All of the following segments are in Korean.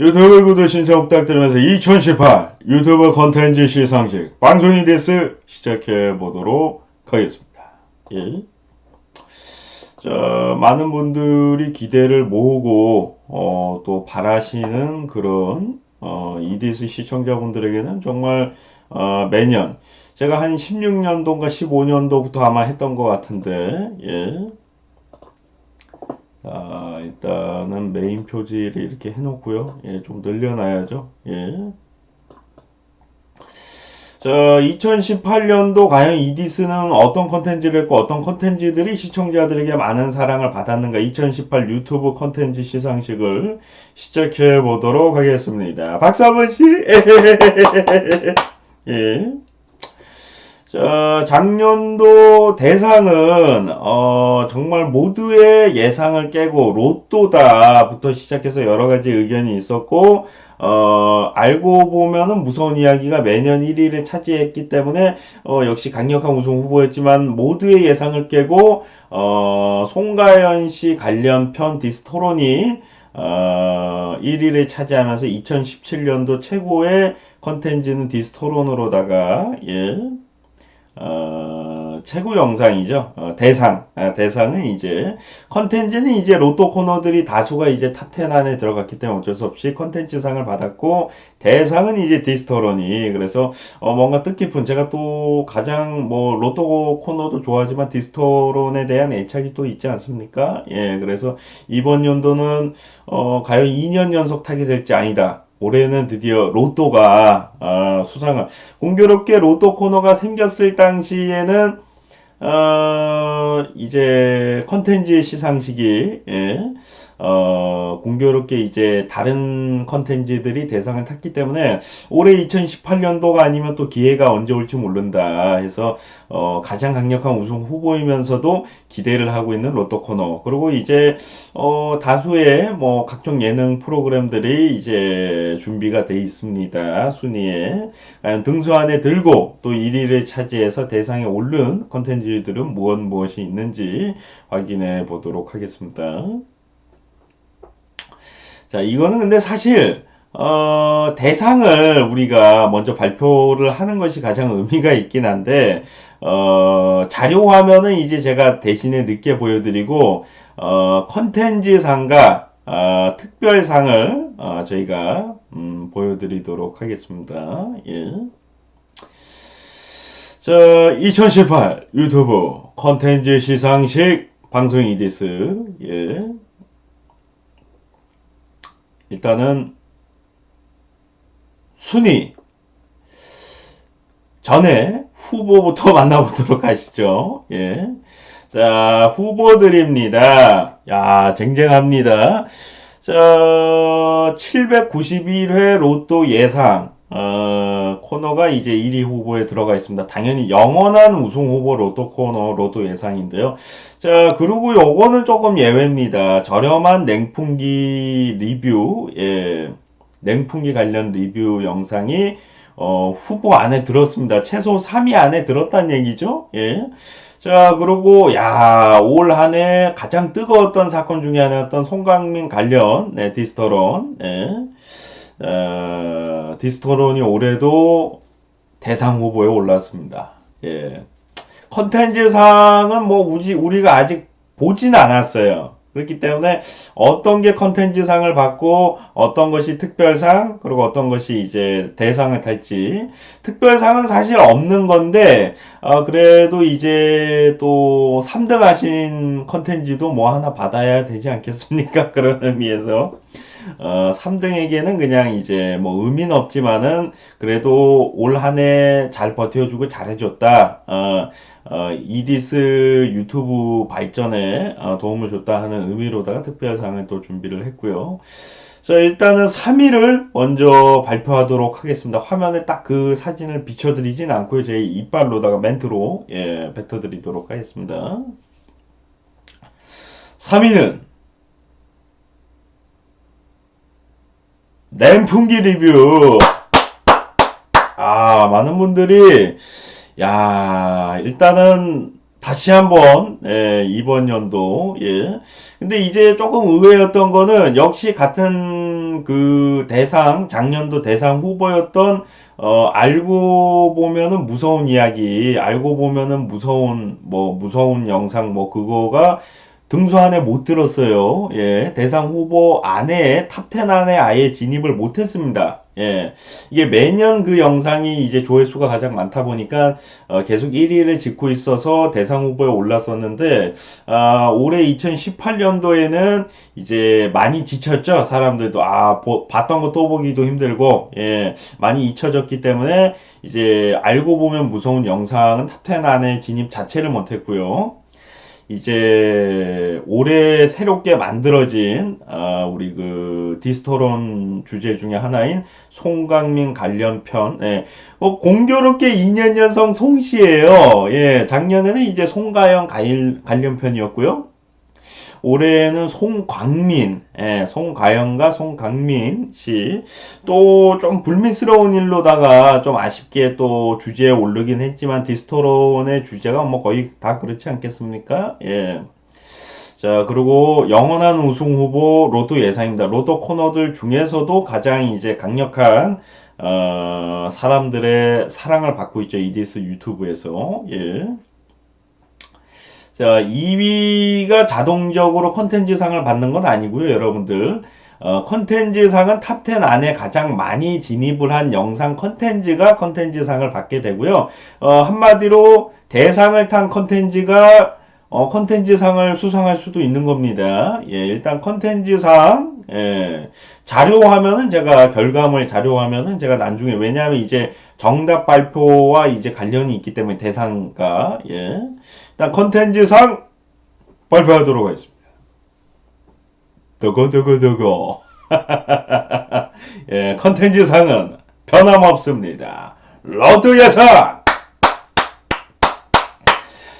유튜브 구독 신청 부탁드리면서 2018 유튜브 컨텐츠 시상식 방송이 됐어 시작해 보도록 하겠습니다. 예. 자, 많은 분들이 기대를 모으고 어, 또 바라시는 그런 어, EDS 시청자분들에게는 정말 어, 매년 제가 한 16년도인가 15년도부터 아마 했던 것 같은데 예. 아, 일단은 메인 표지를 이렇게 해놓고요. 예, 좀 늘려놔야죠. 예. 자, 2018년도 과연 이디스는 어떤 컨텐츠를 했고 어떤 컨텐츠들이 시청자들에게 많은 사랑을 받았는가 2018 유튜브 컨텐츠 시상식을 시작해 보도록 하겠습니다. 박수 한번 씨. 예. 자, 작년도 대상은 어, 정말 모두의 예상을 깨고 로또다부터 시작해서 여러 가지 의견이 있었고 어, 알고 보면은 무서운 이야기가 매년 1위를 차지했기 때문에 어, 역시 강력한 우승 후보였지만 모두의 예상을 깨고 어, 송가연 씨 관련 편 디스토론이 어, 1위를 차지하면서 2017년도 최고의 컨텐츠는 디스토론으로다가 예. 어, 최고 영상이죠. 어, 대상. 아, 대상은 이제, 컨텐츠는 이제 로또 코너들이 다수가 이제 탑10 안에 들어갔기 때문에 어쩔 수 없이 컨텐츠상을 받았고, 대상은 이제 디스토런이. 그래서, 어, 뭔가 뜻깊은, 제가 또 가장 뭐, 로또 코너도 좋아하지만 디스토론에 대한 애착이 또 있지 않습니까? 예, 그래서 이번 연도는, 어, 과연 2년 연속 타게 될지 아니다. 올해는 드디어 로또가 어, 수상을 공교롭게 로또 코너가 생겼을 당시에는 어, 이제 컨텐츠 시상식이 예, 어, 공교롭게 이제 다른 컨텐츠들이 대상을 탔기 때문에 올해 2018년도가 아니면 또 기회가 언제 올지 모른다 해서 어, 가장 강력한 우승 후보이면서도 기대를 하고 있는 로또 코너. 그리고 이제 어, 다수의 뭐 각종 예능 프로그램들이 이제 준비가 돼 있습니다. 순위에. 과연 등수 안에 들고 또 1위를 차지해서 대상에 오른 컨텐츠들은 무엇 무엇이 있는지 확인해 보도록 하겠습니다. 자, 이거는 근데 사실, 어, 대상을 우리가 먼저 발표를 하는 것이 가장 의미가 있긴 한데, 어, 자료 화면은 이제 제가 대신에 늦게 보여드리고, 어, 컨텐츠상과, 어, 특별상을, 어, 저희가, 음, 보여드리도록 하겠습니다. 예. 자, 2018 유튜브 컨텐츠 시상식 방송 이디스, 예. 일단은 순위 전에 후보부터 만나보도록 하시죠. 예. 자, 후보들입니다. 야, 쟁쟁합니다. 자, 791회 로또 예상. 어, 코너가 이제 1위 후보에 들어가 있습니다. 당연히 영원한 우승 후보 로또 코너 로또 예상인데요. 자, 그리고 요거는 조금 예외입니다. 저렴한 냉풍기 리뷰, 예, 냉풍기 관련 리뷰 영상이 어, 후보 안에 들었습니다. 최소 3위 안에 들었다는 얘기죠. 예. 자, 그리고, 야, 올 한해 가장 뜨거웠던 사건 중에 하나였던 송강민 관련, 네, 디스토론, 예. 어, 디스토론이 올해도 대상 후보에 올랐습니다. 예. 컨텐츠상은 뭐 우리, 우리가 아직 보진 않았어요. 그렇기 때문에 어떤 게 컨텐츠상을 받고 어떤 것이 특별상 그리고 어떤 것이 이제 대상을 탈지 특별상은 사실 없는 건데 어, 그래도 이제 또 3등 하신 컨텐츠도 뭐 하나 받아야 되지 않겠습니까? 그런 의미에서 어, 3등에게는 그냥 이제 뭐 의미는 없지만은 그래도 올 한 해 잘 버텨주고 잘해줬다. 어, 어, 이디스 유튜브 발전에 어, 도움을 줬다 하는 의미로다가 특별상을 또 준비를 했고요. 자, 일단은 3위를 먼저 발표하도록 하겠습니다. 화면에 딱 그 사진을 비춰드리진 않고요. 제 이빨로다가 멘트로 예, 뱉어드리도록 하겠습니다. 3위는 냉풍기 리뷰. 아, 많은 분들이, 야, 일단은 다시 한번 예, 이번 연도 예. 근데 이제 조금 의외였던 거는 역시 같은 그 대상 작년도 대상 후보였던 어 알고 보면은 무서운 이야기 알고 보면은 무서운 뭐 무서운 영상 뭐 그거가 등수 안에 못 들었어요. 예, 대상 후보 안에 탑10 안에 아예 진입을 못 했습니다. 예, 이게 매년 그 영상이 이제 조회수가 가장 많다 보니까 어, 계속 1위를 짓고 있어서 대상 후보에 올랐었는데 아, 올해 2018년도에는 이제 많이 지쳤죠. 사람들도 아 보- 봤던 거 또 보기도 힘들고 예, 많이 잊혀졌기 때문에 이제 알고 보면 무서운 영상은 탑10 안에 진입 자체를 못했고요. 이제 올해 새롭게 만들어진 아, 우리 그 디스토론 주제 중에 하나인 송강민 관련 편 예. 뭐 공교롭게 2년 연성 송씨예요. 예, 작년에는 이제 송가영 관- 관련편이었고요. 올해는 송광민, 예, 송가영과 송강민 씨. 또 좀 불미스러운 일로다가 좀 아쉽게 또 주제에 오르긴 했지만 디스토론의 주제가 뭐 거의 다 그렇지 않겠습니까? 예. 자, 그리고 영원한 우승 후보 로또 예상입니다. 로또 코너들 중에서도 가장 이제 강력한 어, 사람들의 사랑을 받고 있죠. 이디스 유튜브에서. 예. 자, 2위가 자동적으로 컨텐츠상을 받는 건 아니고요, 여러분들. 어, 컨텐츠상은 탑10 안에 가장 많이 진입을 한 영상 컨텐츠가 컨텐츠상을 받게 되고요. 어, 한마디로 대상을 탄 컨텐츠가 어, 컨텐츠상을 수상할 수도 있는 겁니다. 예, 일단 컨텐츠상, 예, 자료화면은 제가 결과물 자료화면은 제가 나중에 왜냐하면 이제 정답 발표와 이제 관련이 있기 때문에 대상과 예. 일단 컨텐츠상 발표하도록 하겠습니다. 두고두고두고 예, 컨텐츠상은 변함없습니다. 로또 예상!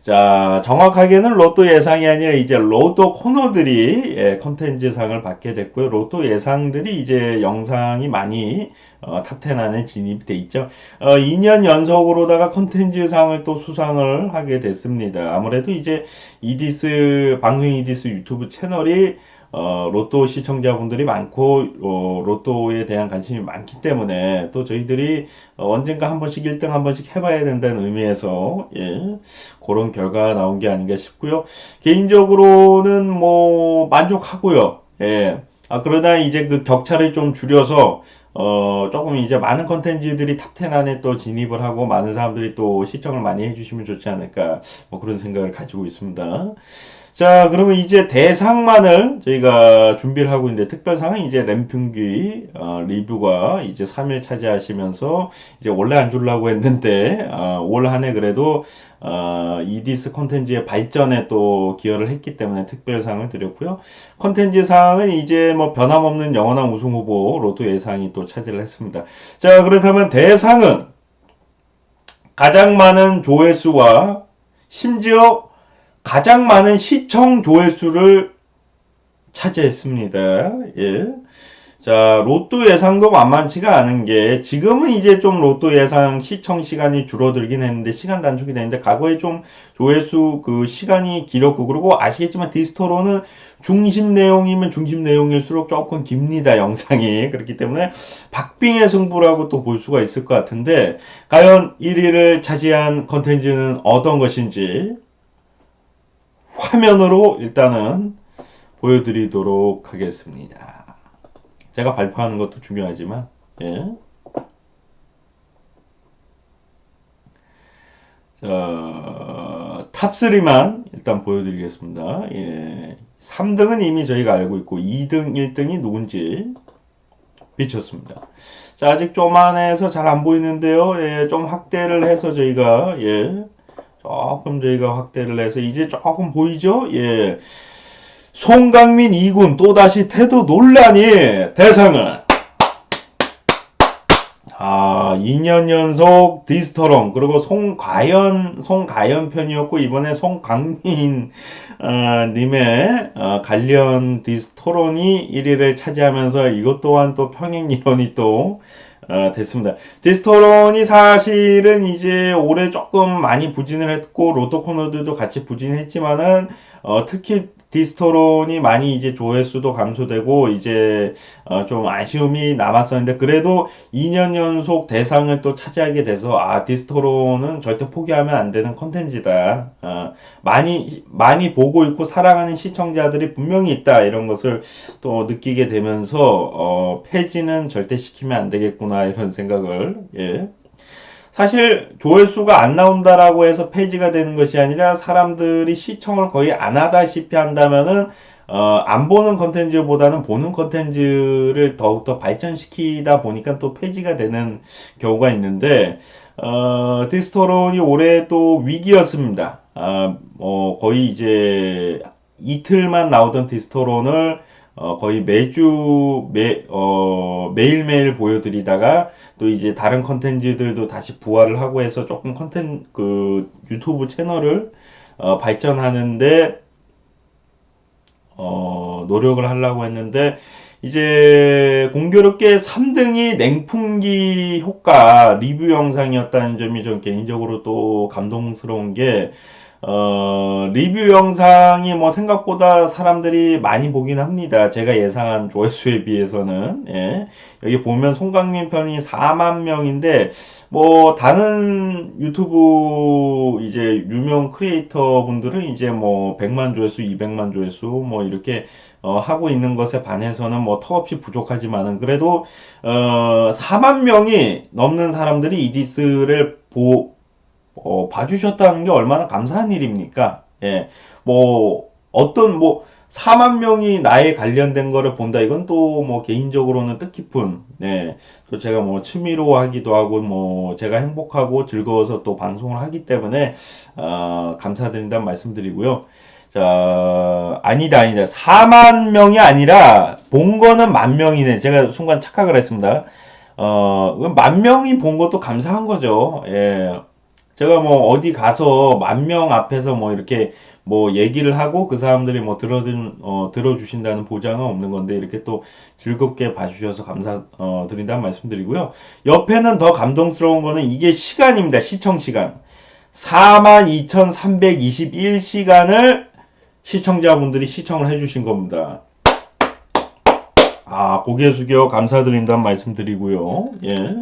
자, 정확하게는 로또 예상이 아니라 이제 로또 코너들이 예, 컨텐츠상을 받게 됐고요. 로또 예상들이 이제 영상이 많이 어, 탑10 안에 진입돼 있죠. 어, 2년 연속으로다가 컨텐츠상을 또 수상을 하게 됐습니다. 아무래도 이제 이디스 방송 이디스 유튜브 채널이 어, 로또 시청자분들이 많고 어, 로또에 대한 관심이 많기 때문에 또 저희들이 어, 언젠가 한 번씩 1등 한 번씩 해봐야 된다는 의미에서 예, 그런 결과가 나온 게 아닌가 싶고요. 개인적으로는 뭐 만족하고요. 예. 아, 그러다 이제 그 격차를 좀 줄여서 어, 조금 이제 많은 컨텐츠들이 탑10 안에 또 진입을 하고 많은 사람들이 또 시청을 많이 해주시면 좋지 않을까 뭐 그런 생각을 가지고 있습니다. 자, 그러면 이제 대상만을 저희가 준비를 하고 있는데 특별상은 이제 램핑귀 어, 리뷰가 이제 3일 차지하시면서 이제 원래 안 주려고 했는데 어, 올 한 해 그래도 어, 이디스 콘텐츠의 발전에 또 기여를 했기 때문에 특별상을 드렸고요. 콘텐츠 상은 이제 뭐 변함없는 영원한 우승 후보 로또 예상이 또 차지를 했습니다. 자, 그렇다면 대상은 가장 많은 조회수와 심지어 가장 많은 시청 조회수를 차지했습니다. 예. 자, 로또 예상도 만만치가 않은 게 지금은 이제 좀 로또 예상 시청 시간이 줄어들긴 했는데 시간 단축이 되는데 과거에 좀 조회수 그 시간이 길었고 그리고 아시겠지만 디스토로는 중심 내용이면 중심 내용일수록 조금 깁니다 영상이 그렇기 때문에 박빙의 승부라고 또 볼 수가 있을 것 같은데 과연 1위를 차지한 컨텐츠는 어떤 것인지 화면으로 일단은 보여드리도록 하겠습니다. 제가 발표하는 것도 중요하지만, 예. 자, 탑3만 일단 보여드리겠습니다. 예. 3등은 이미 저희가 알고 있고, 2등, 1등이 누군지 비쳤습니다. 자, 아직 쪼만해서 잘 안 보이는데요. 예, 좀 확대를 해서 저희가, 예. 조금 저희가 확대를 해서 이제 조금 보이죠? 예. 송강민 2군 또다시 태도 논란이 대상을 아, 2년 연속 디스터롱 그리고 송가연 송가연 편이었고 이번에 송강민 어, 님의 어, 관련 디스토론이 1위를 차지하면서 이것 또한 또 평행 이론이 또 어, 됐습니다. 디스토론이 사실은 이제 올해 조금 많이 부진을 했고 로또 코너들도 같이 부진했지만은 어, 특히 디스토론이 많이 이제 조회수도 감소되고 이제 어, 좀 아쉬움이 남았었는데 그래도 2년 연속 대상을 또 차지하게 돼서 아 디스토론은 절대 포기하면 안 되는 컨텐츠다. 어, 많이 많이 보고 있고 사랑하는 시청자들이 분명히 있다 이런 것을 또 느끼게 되면서 어, 폐지는 절대 시키면 안 되겠구나 이런 생각을 예. 사실 조회수가 안 나온다라고 해서 폐지가 되는 것이 아니라 사람들이 시청을 거의 안 하다시피 한다면은 어, 안 보는 컨텐츠보다는 보는 컨텐츠를 더욱더 발전시키다 보니까 또 폐지가 되는 경우가 있는데 어, 디스토론이 올해 또 위기였습니다. 아, 어, 거의 이제 이틀만 나오던 디스토론을 어, 거의 매주 매, 어, 매일매일 보여드리다가 또 이제 다른 컨텐츠들도 다시 부활을 하고 해서 조금 컨텐 그 유튜브 채널을 어, 발전하는데 어, 노력을 하려고 했는데 이제 공교롭게 3등이 냉풍기 효과 리뷰 영상이었다는 점이 좀 개인적으로 또 감동스러운 게 어, 리뷰 영상이 뭐 생각보다 사람들이 많이 보긴 합니다. 제가 예상한 조회수에 비해서는. 예. 여기 보면 송강민 편이 4만 명인데, 뭐, 다른 유튜브 이제 유명 크리에이터 분들은 이제 뭐 100만 조회수, 200만 조회수 뭐 이렇게 어, 하고 있는 것에 반해서는 뭐 턱없이 부족하지만은 그래도 어, 4만 명이 넘는 사람들이 이디스를 보, 어, 봐주셨다는 게 얼마나 감사한 일입니까? 예, 뭐, 어떤, 뭐, 4만 명이 나에 관련된 거를 본다. 이건 또 뭐 개인적으로는 뜻깊은, 네. 또 제가 뭐 취미로 하기도 하고, 뭐, 제가 행복하고 즐거워서 또 방송을 하기 때문에, 어, 감사드린다는 말씀드리고요. 자, 아니다, 아니다. 4만 명이 아니라, 본 거는 만 명이네. 제가 순간 착각을 했습니다. 어, 만 명이 본 것도 감사한 거죠. 예. 제가 뭐 어디 가서 만 명 앞에서 뭐 이렇게 뭐 얘기를 하고 그 사람들이 뭐 들어준 어 들어주신다는 보장은 없는 건데 이렇게 또 즐겁게 봐주셔서 감사 어 드린다는 말씀드리고요. 옆에는 더 감동스러운 거는 이게 시간입니다. 시청 시간 42,321시간을 시청자분들이 시청을 해주신 겁니다. 아 고개 숙여 감사드린다는 말씀드리고요. 예.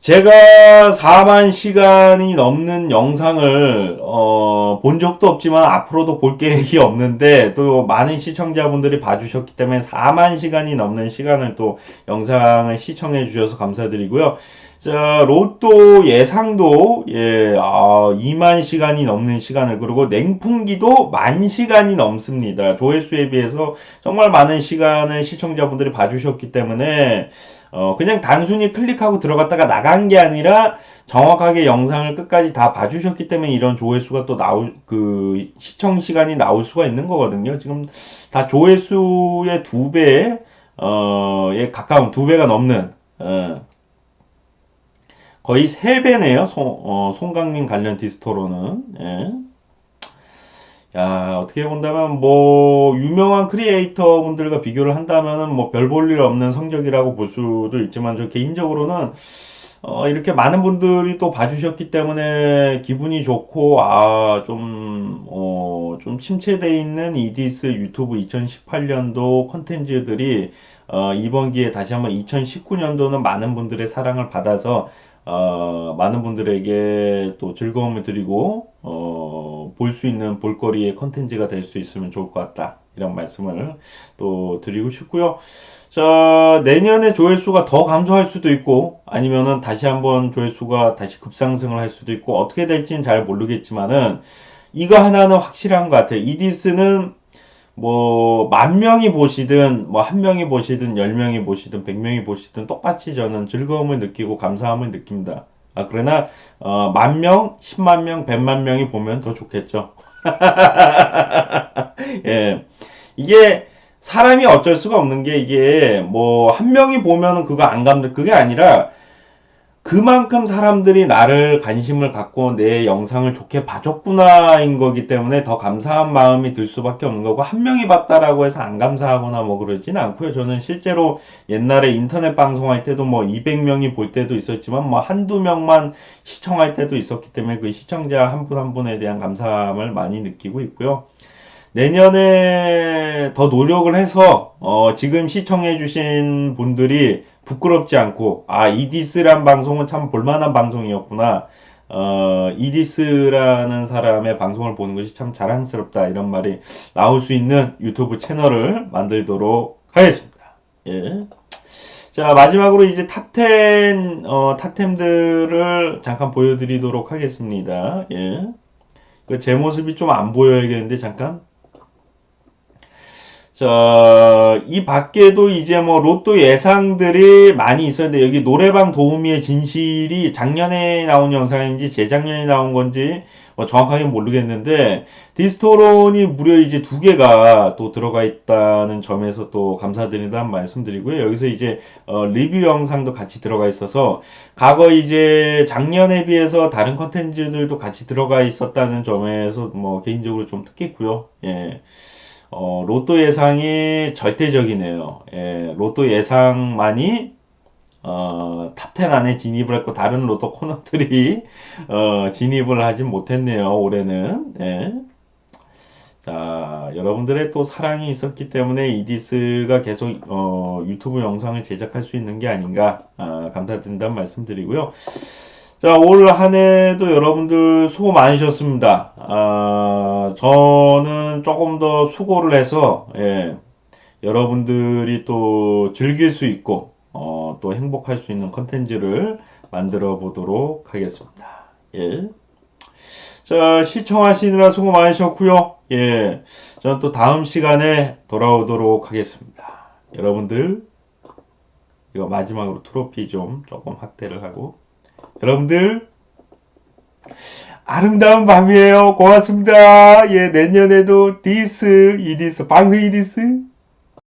제가 4만 시간이 넘는 영상을 어, 본 적도 없지만 앞으로도 볼 계획이 없는데 또 많은 시청자분들이 봐주셨기 때문에 4만 시간이 넘는 시간을 또 영상을 시청해 주셔서 감사드리고요. 자, 로또 예상도 예, 아, 2만 시간이 넘는 시간을 그리고 냉풍기도 만 시간이 넘습니다. 조회수에 비해서 정말 많은 시간을 시청자분들이 봐주셨기 때문에 어, 그냥 단순히 클릭하고 들어갔다가 나간 게 아니라 정확하게 영상을 끝까지 다 봐주셨기 때문에 이런 조회수가 또 나올, 그, 시청 시간이 나올 수가 있는 거거든요. 지금 다 조회수의 두 배, 어, 에 가까운 두 배가 넘는, 어, 거의 세 배네요. 송, 어, 송강민 관련 디스토로는. 예. 야, 어떻게 본다면, 뭐, 유명한 크리에이터 분들과 비교를 한다면은, 뭐, 별 볼 일 없는 성적이라고 볼 수도 있지만, 저 개인적으로는, 어, 이렇게 많은 분들이 또 봐주셨기 때문에 기분이 좋고, 아, 좀, 어, 좀 침체되어 있는 이디스 유튜브 2018년도 콘텐츠들이, 어, 이번 기회에 다시 한번 2019년도는 많은 분들의 사랑을 받아서, 어, 많은 분들에게 또 즐거움을 드리고, 어, 볼 수 있는 볼거리의 컨텐츠가 될 수 있으면 좋을 것 같다. 이런 말씀을 또 드리고 싶고요. 자, 내년에 조회수가 더 감소할 수도 있고, 아니면은 다시 한번 조회수가 다시 급상승을 할 수도 있고, 어떻게 될지는 잘 모르겠지만은, 이거 하나는 확실한 것 같아요. 이디스는 뭐, 만 명이 보시든, 뭐, 한 명이 보시든, 열 명이 보시든, 백 명이 보시든, 똑같이 저는 즐거움을 느끼고 감사함을 느낍니다. 아, 그러나, 어, 만 명, 십만 명, 백만 명이 보면 더 좋겠죠. 예. 이게, 사람이 어쩔 수가 없는 게, 이게, 뭐, 한 명이 보면은 그거 안 감들, 그게 아니라, 그만큼 사람들이 나를 관심을 갖고 내 영상을 좋게 봐줬구나인 거기 때문에 더 감사한 마음이 들 수밖에 없는 거고 한 명이 봤다라고 해서 안 감사하거나 뭐 그러진 않고요. 저는 실제로 옛날에 인터넷 방송할 때도 뭐 200명이 볼 때도 있었지만 뭐 한두 명만 시청할 때도 있었기 때문에 그 시청자 한 분한 분에 대한 감사함을 많이 느끼고 있고요. 내년에 더 노력을 해서 어, 지금 시청해 주신 분들이 부끄럽지 않고 아 이디스란 방송은 참 볼만한 방송이었구나. 어, 이디스라는 사람의 방송을 보는 것이 참 자랑스럽다 이런 말이 나올 수 있는 유튜브 채널을 만들도록 하겠습니다. 예. 자 마지막으로 이제 탑10 어, 탑템들을 잠깐 보여드리도록 하겠습니다. 예. 그제 모습이 좀 안 보여야겠는데 잠깐. 자, 이 밖에도 이제 뭐 로또 예상들이 많이 있었는데 여기 노래방 도우미의 진실이 작년에 나온 영상인지 재작년에 나온 건지 뭐 정확하게 모르겠는데 디스토론이 무려 이제 두 개가 또 들어가 있다는 점에서 또 감사드린다는 말씀드리고요. 여기서 이제 어, 리뷰 영상도 같이 들어가 있어서 과거 이제 작년에 비해서 다른 컨텐츠들도 같이 들어가 있었다는 점에서 뭐 개인적으로 좀 특했고요. 예. 어, 로또 예상이 절대적이네요. 예, 로또 예상만이 어, 탑10 안에 진입을 했고 다른 로또 코너들이 어, 진입을 하진 못했네요. 올해는. 예. 자, 여러분들의 또 사랑이 있었기 때문에 이디스가 계속 어, 유튜브 영상을 제작할 수 있는 게 아닌가 아, 감사드린다는 말씀드리고요. 자, 올 한 해도 여러분들 수고 많으셨습니다. 아, 저는 조금 더 수고를 해서, 예, 여러분들이 또 즐길 수 있고, 어, 또 행복할 수 있는 컨텐츠를 만들어 보도록 하겠습니다. 예. 자, 시청하시느라 수고 많으셨고요. 예. 저는 또 다음 시간에 돌아오도록 하겠습니다. 여러분들, 이거 마지막으로 트로피 좀 조금 확대를 하고, 여러분들 아름다운 밤이에요. 고맙습니다. 예, 내년에도 디스, 이디스, 방송 이디스